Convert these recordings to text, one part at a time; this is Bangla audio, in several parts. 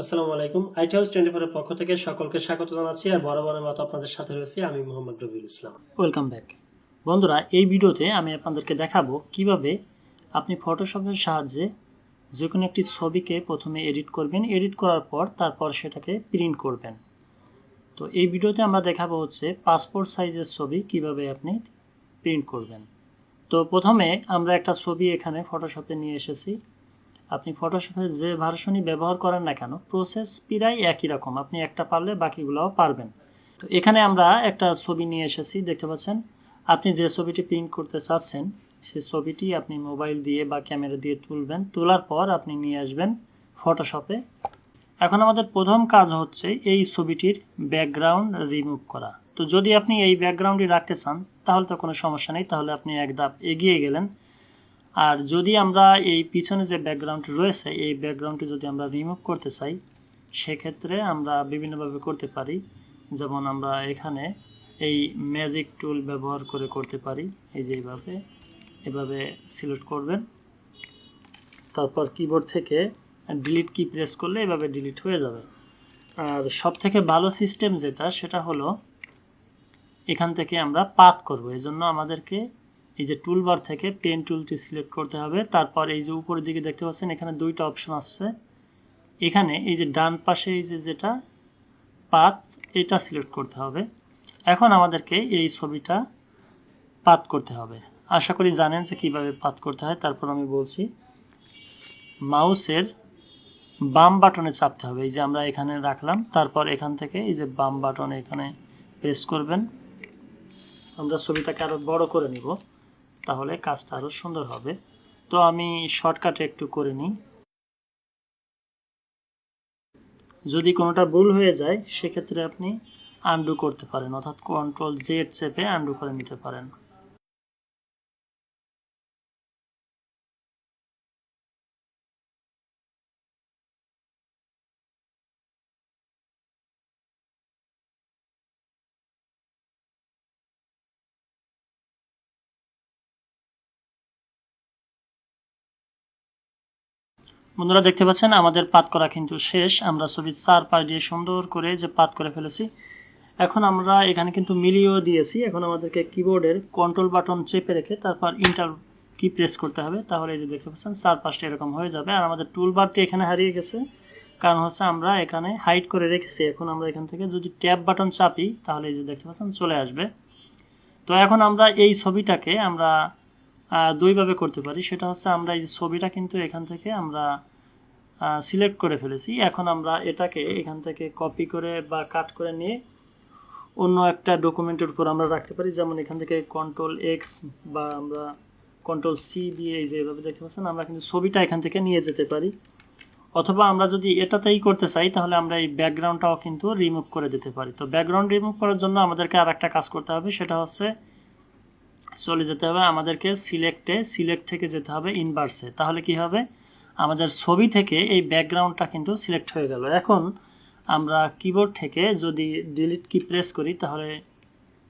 আসসালামু আলাইকুম। আইটি হাউস টোয়েন্টি ফোরের পক্ষ থেকে সকলকে স্বাগত জানাচ্ছি আর বরাবরের মতো আপনাদের সাথে রয়েছি আমি মোহাম্মদ রবিউল ইসলাম। ওয়েলকাম ব্যাক বন্ধুরা, এই ভিডিওতে আমি আপনাদেরকে দেখাবো কীভাবে আপনি ফটোশপের সাহায্যে যে কোনো একটি ছবিকে প্রথমে এডিট করবেন এডিট করার পর তারপর সেটাকে প্রিন্ট করবেন। তো এই ভিডিওতে আমরা দেখাবো হচ্ছে পাসপোর্ট সাইজের ছবি কীভাবে আপনি প্রিন্ট করবেন। তো প্রথমে আমরা একটা ছবি এখানে ফটোশপে নিয়ে এসেছি। আপনি ফটোশপে যে ভার্সনই ব্যবহার করেন না কেন প্রসেস প্রায় একই রকম। আপনি একটা পারলে বাকিগুলোও পারবেন। তো এখানে আমরা একটা ছবি নিয়ে এসেছি, দেখতে পাচ্ছেন? আপনি যে ছবিটি প্রিন্ট করতে চাচ্ছেন, সেই ছবিটি আপনি মোবাইল দিয়ে বা ক্যামেরা দিয়ে তুলবেন। তোলার পর আপনি নিয়ে আসবেন ফটোশপে এখন আমাদের প্রথম কাজ হচ্ছে এই ছবিটির ব্যাকগ্রাউন্ড রিমুভ করা। তো যদি আপনি এই ব্যাকগ্রাউন্ডটি রাখতে চান, তাহলে তো কোনো সমস্যা নেই। তাহলে আপনি এক ধাপ এগিয়ে গেলেন। আর যদি আমরা এই পিছনে যে ব্যাকগ্রাউন্ডটি রয়েছে, এই ব্যাকগ্রাউন্ডটি যদি আমরা রিমুভ করতে চাই, সেক্ষেত্রে আমরা বিভিন্নভাবে করতে পারি। যেমন আমরা এখানে এই ম্যাজিক টুল ব্যবহার করে করতে পারি। এই যে এইভাবে এভাবে সিলেক্ট করবেন। তারপর কিবোর্ড থেকে ডিলিট কি প্রেস করলে এভাবে ডিলিট হয়ে যাবে। আর সব থেকে ভালো সিস্টেম যেটা, সেটা হলো এখান থেকে আমরা পাত করব। এই জন্য আমাদেরকে এই যে টুলবার থেকে পেন টুলটি সিলেক্ট করতে হবে। তারপর এই যে উপরের দিকে দেখতে পাচ্ছেন, এখানে দুইটা অপশন আসছে। এখানে এই যে ডান পাশে এই যে যেটা, পাত, এটা সিলেক্ট করতে হবে। এখন আমাদেরকে এই ছবিটা পাত করতে হবে। আশা করি জানেন যে কীভাবে পাত করতে হয়। তারপর আমি বলছি, মাউসের বাম বাটনে চাপতে হবে। এই যে আমরা এখানে রাখলাম, তারপর এখান থেকে এই যে বাম বাটন এখানে প্রেস করবেন। আমরা ছবিটাকে আরও বড় করে নিব। তাহলে কাজটা আরও সুন্দর হবে। তো আমি শর্টকাটে একটু করে নিই। যদি কোনোটা ভুল হয়ে যায়, সেক্ষেত্রে আপনি আন্ডু করতে পারেন, অর্থাৎ কন্ট্রোল জেড চেপে আন্ডু করে নিতে পারেন। বন্ধুরা দেখতে পাচ্ছেন, আমাদের পাত করা কিন্তু শেষ। আমরা ছবির চার পাশ দিয়ে সুন্দর করে যে পাত করে ফেলেছি। এখন আমরা এখানে কিন্তু মিলিয়েও দিয়েছি। এখন আমাদেরকে কিবোর্ডের কন্ট্রোল বাটন চেপে রেখে তারপর ইন্টার কি প্রেস করতে হবে। তাহলে এই যে দেখতে পাচ্ছেন, চার পাশটা এরকম হয়ে যাবে। আর আমাদের টুল বারটি এখানে হারিয়ে গেছে। কারণ হচ্ছে আমরা এখানে হাইড করে রেখেছি। এখন আমরা এখান থেকে যদি ট্যাব বাটন চাপি, তাহলে এই যে দেখতে পাচ্ছেন, চলে আসবে। তো এখন আমরা এই ছবিটাকে আমরা দুইভাবে করতে পারি। সেটা হচ্ছে আমরা এই ছবিটা কিন্তু এখান থেকে আমরা সিলেক্ট করে ফেলেছি। এখন আমরা এটাকে এখান থেকে কপি করে বা কাট করে নিয়ে অন্য একটা ডকুমেন্টের উপর আমরা রাখতে পারি। যেমন এখান থেকে কন্ট্রোল এক্স বা আমরা কন্ট্রোল সি দিয়ে এই যে এভাবে দেখতে পাচ্ছেন, আমরা কিন্তু ছবিটা এখান থেকে নিয়ে যেতে পারি। অথবা আমরা যদি এটাতেই করতে চাই, তাহলে আমরা এই ব্যাকগ্রাউন্ডটাও কিন্তু রিমুভ করে দিতে পারি। তো ব্যাকগ্রাউন্ড রিমুভ করার জন্য আমাদেরকে আর একটা কাজ করতে হবে। সেটা হচ্ছে চলে যেতে হবে আমাদেরকে সিলেক্টে, সিলেক্ট থেকে যেতে হবে ইনভার্সে তাহলে কি হবে? আমাদের ছবি থেকে এই ব্যাকগ্রাউন্ডটা কিন্তু সিলেক্ট হয়ে গেল। এখন আমরা কিবোর্ড থেকে যদি ডিলিট কি প্রেস করি, তাহলে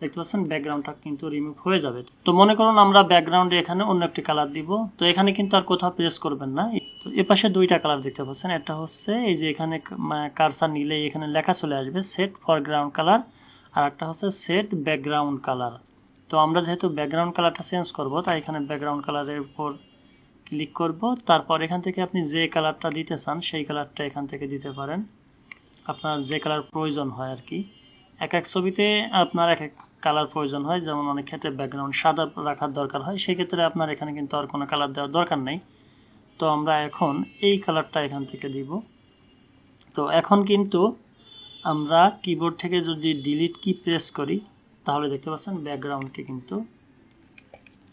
দেখতে পাচ্ছেন ব্যাকগ্রাউন্ডটা কিন্তু রিমুভ হয়ে যাবে। তো মনে করুন আমরা ব্যাকগ্রাউন্ডে এখানে অন্য একটি কালার দিব। তো এখানে কিন্তু আর কোথাও প্রেস করবেন না। তো এ পাশে দুইটা কালার দেখতে পাচ্ছেন। একটা হচ্ছে এই যে এখানে কারসার নিলে এখানে লেখা চলে আসবে সেট ফরগ্রাউন্ড কালার আর একটা হচ্ছে সেট ব্যাকগ্রাউন্ড কালার তো আমরা যেহেতু ব্যাকগ্রাউন্ড কালারটা চেঞ্জ করব, তাই এখানে ব্যাকগ্রাউন্ড কালারের উপর ক্লিক করব। তারপর এখান থেকে আপনি যে কালারটা দিতে চান, সেই কালারটা এখান থেকে দিতে পারেন। আপনার যে কালার প্রয়োজন হয় আর কি। এক এক ছবিতে আপনার এক এক কালার প্রয়োজন হয়, যেমন অনেক ক্ষেত্রে ব্যাকগ্রাউন্ড সাদা রাখার দরকার হয় সেক্ষেত্রে আপনার এখানে কিন্তু আর কোনো কালার দেওয়ার দরকার নেই। তো আমরা এখন এই কালারটা এখান থেকে দিব। তো এখন কিন্তু আমরা কিবোর্ড থেকে যদি ডিলিট কি প্রেস করি তাহলে দেখতে পাচ্ছেন ব্যাকগ্রাউন্ডটি কিন্তু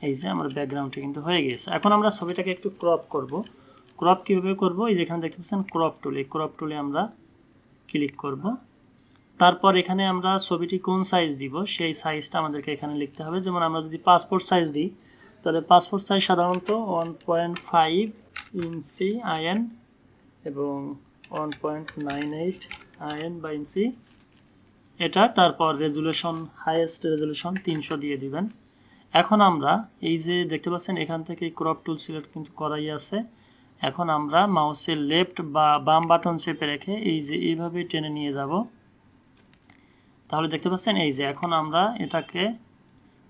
এই যে আমার ব্যাকগ্রাউন্ডটি কিন্তু হয়ে গিয়েছে। এখন আমরা ছবিটাকে একটু ক্রপ করব। ক্রপ কীভাবে করব? এই যেখানে দেখতে পাচ্ছেন ক্রপ টুল এই ক্রপ টুলে আমরা ক্লিক করব। তারপর এখানে আমরা ছবিটি কোন সাইজ দিব? সেই সাইজটা আমাদেরকে এখানে লিখতে হবে। যেমন আমরা যদি পাসপোর্ট সাইজ দিই, তাহলে পাসপোর্ট সাইজ সাধারণত one point five inch IN এবং one point nine eight IN বা ইঞ্চি এটা, তারপর রেজুলেশন হাইয়েস্ট রেজুলেশন তিনশো দিয়ে দিবেন। এখন আমরা এই যে দেখতে পাচ্ছেন, এখান থেকে ক্রপ টুল সিলেক্ট কিন্তু করাই আছে। এখন আমরা মাউসের লেফট বা বাম বাটন চেপে রেখে এই যে এইভাবে টেনে নিয়ে যাব। তাহলে দেখতে পাচ্ছেন, এই যে এখন আমরা এটাকে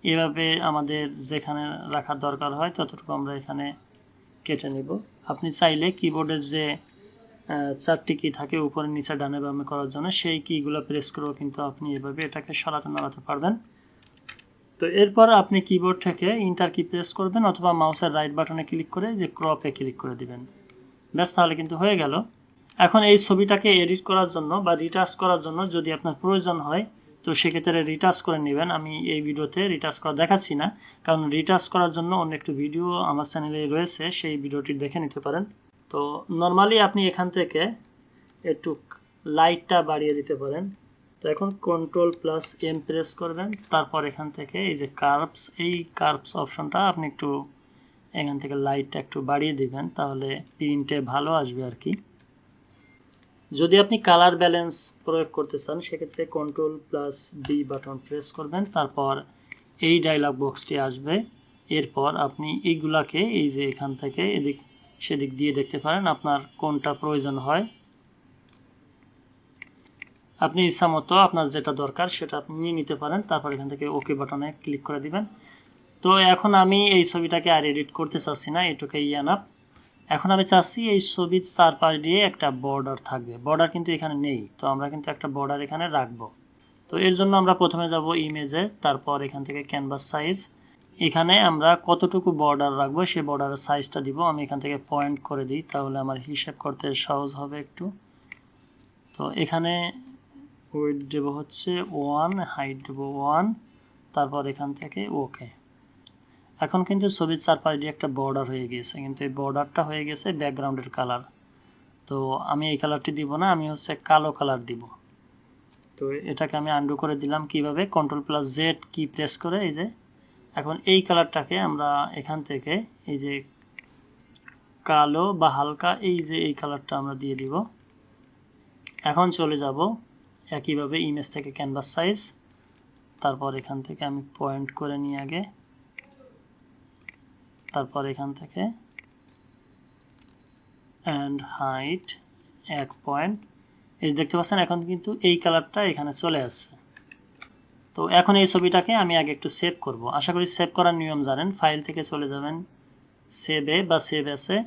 এভাবে আমাদের যেখানে রাখার দরকার হয়, ততটুকু আমরা এখানে কেটে নিব। আপনি চাইলে কিবোর্ডের যে চারটি কি থাকে উপরে, নিচে, ডানে, বামে করার জন্য? সেই কিগুলো প্রেস করেও কিন্তু আপনি এভাবে এটাকে সরাতে নাড়াতে পারবেন। তো এরপর আপনি কিবোর্ড থেকে ইন্টার কি প্রেস করবেন অথবা মাউসের রাইট বাটনে ক্লিক করে যে ক্রপে ক্লিক করে দিবেন। ব্যাস, তাহলে কিন্তু হয়ে গেল। এখন এই ছবিটাকে এডিট করার জন্য বা রিটাচ করার জন্য যদি আপনার প্রয়োজন হয়, তো সেক্ষেত্রে রিটাচ করে নেবেন। আমি এই ভিডিওতে রিটাচ করা দেখাচ্ছি না, কারণ রিটাচ করার জন্য অন্য একটি ভিডিও আমার চ্যানেলে রয়েছে, সেই ভিডিওটি দেখে নিতে পারেন। তো নর্মালি আপনি এখান থেকে একটু লাইটটা বাড়িয়ে দিতে পারেন। তো এখন কন্ট্রোল প্লাস এম প্রেস করবেন। তারপর এখান থেকে এই যে কার্ভস এই কার্ভস অপশনটা আপনি একটু এখান থেকে লাইটটা একটু বাড়িয়ে দিবেন, তাহলে প্রিন্টে ভালো আসবে আর কি। যদি আপনি কালার ব্যালেন্স প্রয়োগ করতে চান, সেক্ষেত্রে control plus B button press করবেন। তারপর এই ডায়লগ বক্সটি আসবে। এরপর আপনি এইগুলাকে এই যে এখান থেকে এদিক সেদিক দিয়ে দেখতে পারেন আপনার কোনটা প্রয়োজন হয়। আপনি ইচ্ছা মতো আপনার যেটা দরকার সেটা আপনি নিয়ে নিতে পারেন, তারপর এখান থেকে ওকে বাটনে ক্লিক করে দিবেন। তো এখন আমি এই ছবিটাকে আর এডিট করতে চাচ্ছি না, এটুকে ইয়ানাপ এখন আমি চাচ্ছি এই ছবির চারপাশ দিয়ে একটা বর্ডার থাকবে। বর্ডার কিন্তু এখানে নেই, তো আমরা কিন্তু একটা বর্ডার এখানে রাখব। তো এর জন্য আমরা প্রথমে যাব ইমেজে তারপর এখান থেকে ক্যানভাস সাইজ এখানে আমরা কতটুকু বর্ডার রাখব সেই বর্ডারের সাইজটা দিব। আমি এখান থেকে পয়েন্ট করে দিই, তাহলে আমার হিসেব করতে সহজ হবে একটু। তো এখানে ওয়েট দেব হচ্ছে ওয়ান হাইট দেব ওয়ান তারপর এখান থেকে ওকে এখন কিন্তু ছবির চারপাশ একটা বর্ডার হয়ে গিয়েছে, কিন্তু এই বর্ডারটা হয়ে গেছে ব্যাকগ্রাউন্ডের কালার তো আমি এই কালারটি দিব না, আমি হচ্ছে কালো কালার দিব। তো এটাকে আমি আন্ডু করে দিলাম কীভাবে? Control plus Z key press করে, এই যে এখন এই কালারটাকে আমরা এখান থেকে এই যে কালো বা হালকা এই যে এই কালারটা আমরা দিয়ে দিব। এখন চলে যাব একইভাবে ইমেজ থেকে ক্যানভাস সাইজ তারপর এখান থেকে আমি পয়েন্ট করে নিই আগে। তারপর এখান থেকে অ্যান্ড হাইট এক পয়েন্ট এই দেখতে পাচ্ছেন, এখন কিন্তু এই কালারটা এখানে চলে আসছে। তো এখন এই ছবিটাকে আমি আগে একটু সেভ করব। আশা করি সেভ করার নিয়ম জানেন ফাইল থেকে চলে যাবেন সেভে বা সেভ এসে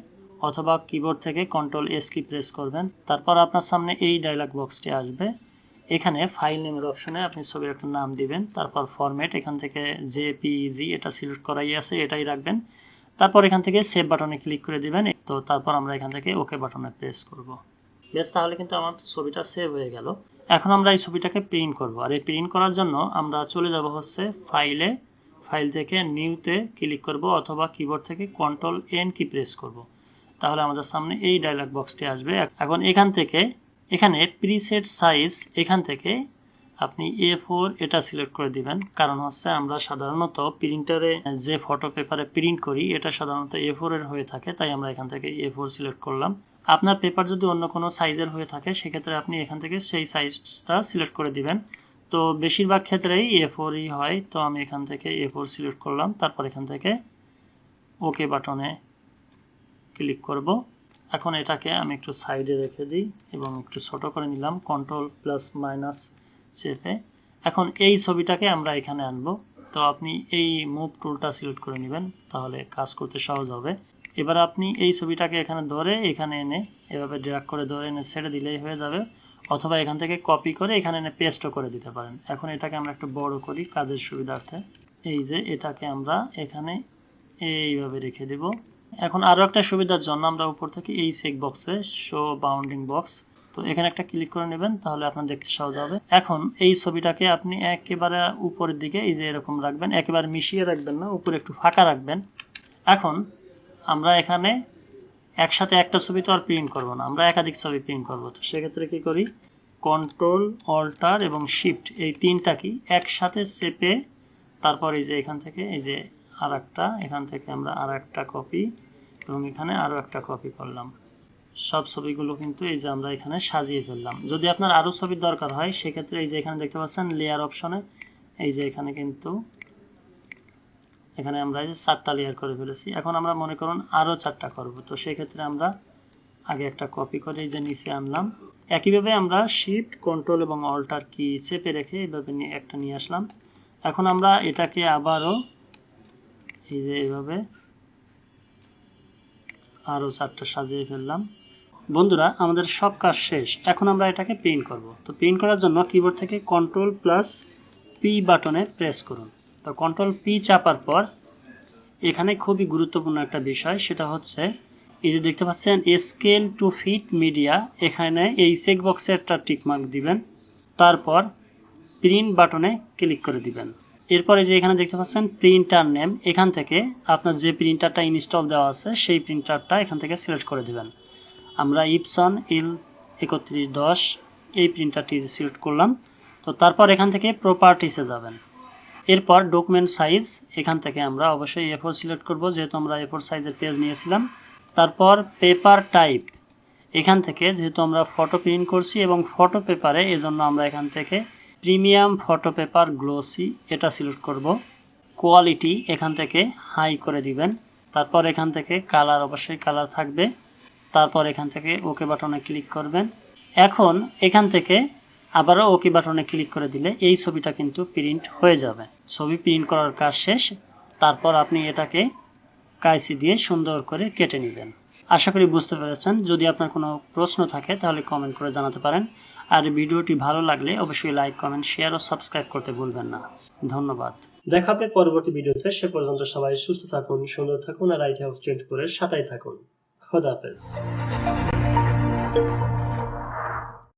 অথবা কিবোর্ড থেকে কন্ট্রোল এস কি প্রেস করবেন। তারপর আপনার সামনে এই ডায়লগ বক্সটি আসবে। এখানে ফাইল নেমের অপশনে আপনি ছবির একটা নাম দিবেন, তারপর ফরম্যাট এখান থেকে জে জেপিইজি এটা সিলেক্ট করাই আছে, এটাই রাখবেন। তারপর এখান থেকে সেভ বাটনে ক্লিক করে দিবেন, তো তারপর আমরা এখান থেকে ওকে বাটনে প্রেস করব। বেশ, তাহলে কিন্তু আমার ছবিটা সেভ হয়ে গেল। এখন আমরা এই ছবিটাকে প্রিন্ট করব। আর এই প্রিন্ট করার জন্য আমরা চলে যাব হচ্ছে ফাইলে ফাইল থেকে নিউতে ক্লিক করব অথবা কিবোর্ড থেকে কন্ট্রোল এন কি প্রেস করব। তাহলে আমাদের সামনে এই ডায়লগ বক্সটি আসবে। এখন এখান থেকে, এখানে প্রিসেট সাইজ এখান থেকে আপনি এ ফোর এটা সিলেক্ট করে দিবেন। কারণ হচ্ছে আমরা সাধারণত প্রিন্টারে যে ফটো পেপারে প্রিন্ট করি, এটা সাধারণত এ ফোরের হয়ে থাকে, তাই আমরা এখান থেকে এ ফোর সিলেক্ট করলাম। আপনার পেপার যদি অন্য কোনো সাইজের হয়ে থাকে, সেক্ষেত্রে আপনি এখান থেকে সেই সাইজটা সিলেক্ট করে দিবেন। তো বেশিরভাগ ক্ষেত্রেই এ ফোরই হয়, তো আমি এখান থেকে এ ফোর সিলেক্ট করলাম। তারপর এখান থেকে ওকে বাটনে ক্লিক করব। এখন এটাকে আমি একটু সাইডে রেখে দিই এবং একটু ছোট করে নিলাম। কন্ট্রোল প্লাস মাইনাস চেপে। এখন এই ছবিটাকে আমরা এখানে আনব। তো আপনি এই মুভ টুলটা সিলেক্ট করে নেবেন, তাহলে কাজ করতে সহজ হবে। এবার আপনি এই ছবিটাকে এখানে ধরে এখানে এনে, এভাবে ড্র্যাগ করে ধরে এনে ছেড়ে দিলেই হয়ে যাবে। অথবা এখান থেকে কপি করে এখানে এনে পেস্টও করে দিতে পারেন। এখন এটাকে আমরা একটু বড় করি কাজের সুবিধার্থে। এই যে এটাকে আমরা এখানে এইভাবে রেখে দিব। এখন আরও একটা সুবিধার জন্য আমরা উপর থেকে এই চেক বক্সে শো বাউন্ডিং বক্স তো এখানে একটা ক্লিক করে নেবেন, তাহলে আপনার দেখতে সহজ হবে। এখন এই ছবিটাকে আপনি একেবারে উপরের দিকে, এই যে এরকম রাখবেন, একেবারে মিশিয়ে রাখবেন না, উপরে একটু ফাঁকা রাখবেন। এখন আমরা এখানে একসাথে একটা ছবি তো আর প্রিন্ট করব না, আমরা একাধিক ছবি প্রিন্ট করব। তো সেক্ষেত্রে কি করি? কন্ট্রোল অল্টার এবং শিফট এই তিনটা কি একসাথে চেপে, তারপর এই যে এখান থেকে, এই যে আর একটা এখান থেকে আমরা আর একটা কপি এবং এখানে আরও একটা কপি করলাম। সব ছবিগুলো কিন্তু এই যে আমরা এখানে সাজিয়ে ফেললাম। যদি আপনার আরও ছবির দরকার হয়, সেক্ষেত্রে এই যে এখানে দেখতে পাচ্ছেন লেয়ার অপশনে এই যে এখানে কিন্তু এখানে আমরা এই যে চারটা লেয়ার করে ফেলেছি। এখন আমরা মনে করুন আরও চারটা করব। তো সেই ক্ষেত্রে আমরা আগে একটা কপি করে এই যে নিচে আনলাম। একইভাবে আমরা শিফট কন্ট্রোল এবং অল্টার কি চেপে রেখে এইভাবে একটা নিয়ে আসলাম। এখন আমরা এটাকে আবারও এই যে এইভাবে আরও চারটা সাজিয়ে ফেললাম। বন্ধুরা, আমাদের সব কাজ শেষ। এখন আমরা এটাকে প্রিন্ট করব। তো প্রিন্ট করার জন্য কিবোর্ড থেকে কন্ট্রোল প্লাস পি বাটনে প্রেস করুন। তো কন্ট্রোল পি চাপার পর এখানে খুবই গুরুত্বপূর্ণ একটা বিষয়, সেটা হচ্ছে এই যে দেখতে পাচ্ছেন স্কেল টু ফিট মিডিয়া এখানে এই চেক বক্সে একটা টিকমার্ক দিবেন। তারপর প্রিন্ট বাটনে ক্লিক করে দিবেন। এরপরে যে এখানে দেখতে পাচ্ছেন প্রিন্টার নেম এখান থেকে আপনার যে প্রিন্টারটা ইনস্টল দেওয়া আছে, সেই প্রিন্টারটা এখান থেকে সিলেক্ট করে দিবেন। আমরা ইপসন, ইল, একত্রিশ, দশ, এই প্রিন্টারটি সিলেক্ট করলাম। তো তারপর এখান থেকে প্রপার্টিসে যাবেন। এরপর ডকুমেন্ট সাইজ এখান থেকে আমরা অবশ্যই এ ফোর সিলেক্ট করব, যেহেতু আমরা এ ফোর সাইজের পেজ নিয়েছিলাম। তারপর পেপার টাইপ এখান থেকে যেহেতু আমরা ফটো প্রিন্ট করছি এবং ফটো পেপারে এজন্য আমরা এখান থেকে প্রিমিয়াম ফটো পেপার গ্লোসি এটা সিলেক্ট করব। কোয়ালিটি এখান থেকে হাই করে দিবেন। তারপর এখান থেকে কালার অবশ্যই কালার থাকবে। তারপর এখান থেকে ওকে বাটনে ক্লিক করবেন। এখন এখান থেকে আবারও ওকে বাটনে ক্লিক করে দিলে এই ছবিটা কিন্তু প্রিন্ট হয়ে যাবে। ছবি প্রিন্ট করার কাজ শেষ। তারপর আপনি এটাকে কাইসি দিয়ে সুন্দর করে কেটে নেবেন। আশা করি বুঝতে পেরেছেন। যদি আপনার কোনো প্রশ্ন থাকে তাহলে কমেন্ট করে জানাতে পারেন। আর ভিডিওটি ভালো লাগলে অবশ্যই লাইক, কমেন্ট, শেয়ার ও সাবস্ক্রাইব করতে ভুলবেন না। ধন্যবাদ। দেখা হবে পরবর্তী ভিডিওতে। সে পর্যন্ত সবাই সুস্থ থাকুন, সুন্দর থাকুন আর আইটি হাউস টোয়েন্টি ফোরের সাথেই থাকুন। खुदाफिज